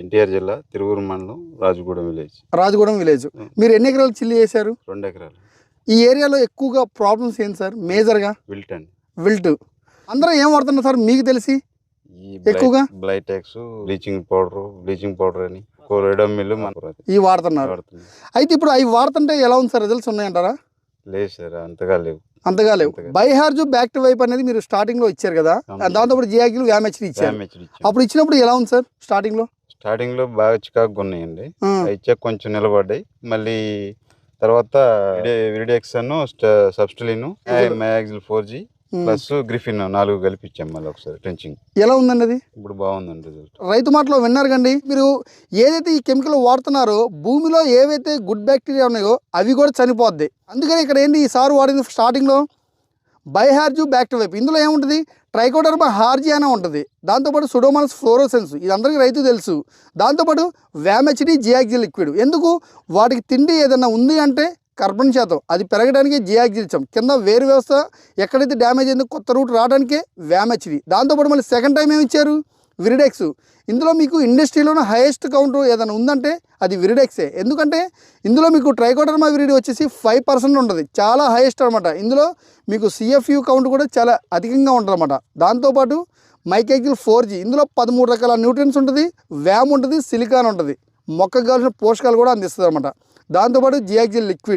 ఎన్టీఆర్ జిల్లా తిరువురు మండలం రాజగూడెం village. రాజగూడెం village. మీరు ఎన్ని ఎకరాలు చిల్లి చేశారు? రెండు ఎకరాలు. ఈ ఏరియాలో ఎక్కువగా ప్రాబ్లమ్స్ ఏంటి సార్? మేజర్గా? విల్ట్ అండి. విల్ట్. అందరూ ఏం వాడుతున్నారు సార్? మీకు తెలిసి? ఎక్కువగా? Blitox bleaching powder bleaching powder అని ఈ వాడుతున్నారు. అయితే ఇప్పుడు అవి వాడుతుంటే ఎలా ఉంది సార్? రిజల్ట్స్ ఉన్నాయంటారా? లేదు సార్ అంతగా లేవు. అంతగా లేవు. బైహార్జు బ్యాక్ టు వైప్ అనేది మీరు స్టార్టింగ్లో ఇచ్చారు కదా. దాంతో పాటు జియాగిలు వ్యామెచ్లు ఇచ్చారు. అప్పుడు ఇచ్చినప్పుడు ఎలా ఉంది సార్ స్టార్టింగ్లో? స్టార్టింగ్లో బాగా చికాకు ఉన్నాయండి. ఇచ్చాక కొంచెం నిలబడ్డాయి. మళ్ళీ తర్వాత విరిడెక్స్ అను సబ్స్టలిన్ మ్యాగ్జిల్ ఫోర్ జీ. ప్లస్ గ్రిఫిన్ నాలుగు కలిపి ఇచ్చాం మళ్ళీ ఒకసారి ట్రెంచింగ్. ఎలా ఉందండి అది? ఇప్పుడు బాగుందండి రిజల్ట్. రైతు మాటలో విన్నారు కండి. మీరు ఏదైతే ఈ కెమికల్ వాడుతున్నారో భూమిలో ఏవైతే గుడ్ బ్యాక్టీరియా ఉన్నాయో అవి కూడా చనిపోద్ది. అందుకని ఇక్కడ ఏంటి ఈ సారు వాడింది స్టార్టింగ్లో? బైహార్జు బ్యాక్టీరియా ఇందులో ఏముంటుంది? ట్రైకోడర్మా హార్జీ అనే ఉంటుంది. దాంతోపాటు సుడోమనస్ ఫ్లోరోసెన్స్. ఇది అందరికీ రైతు తెలుసు. దాంతోపాటు వ్యామెచ్డి జియాక్జిల్ లిక్విడ్. ఎందుకు? వాటికి తిండి ఏదైనా ఉంది అంటే కర్బన్ శాతం. అది పెరగడానికి జియాక్జిల్ కింద వేరు వ్యవస్థ ఎక్కడైతే డ్యామేజ్ అయిందో కొత్త రూట్ రావడానికే వ్యామెచ్డి దాంతోపాటు మళ్ళీ సెకండ్ టైం ఏమి ఇచ్చారు? విరిడెక్స్. ఇందులో మీకు ఇండస్ట్రీలోనే హైయెస్ట్ కౌంట్ ఏదైనా ఉందంటే అది విరిడెక్సే. ఎందుకంటే ఇందులో మీకు ట్రైకోటర్మా విరిడి వచ్చేసి ఫైవ్ పర్సెంట్ ఉంటుంది. చాలా హైయెస్ట్ అనమాట ఇందులో మీకు సిఎఫ్యూ కౌంట్ కూడా చాలా అధికంగా ఉంటుంది అనమాట దాంతోపాటు మైకేకిల్ ఫోర్ జీ ఇందులో పదమూడు రకాల న్యూట్రియన్స్ ఉంటుంది. వ్యామ్ ఉంటుంది. సిలికాన్ ఉంటుంది. మొక్కకు కావాల్సిన పోషకాలు కూడా అందిస్తుంది అనమాట దాంతోపాటు జియాక్జిల్ లిక్విడ్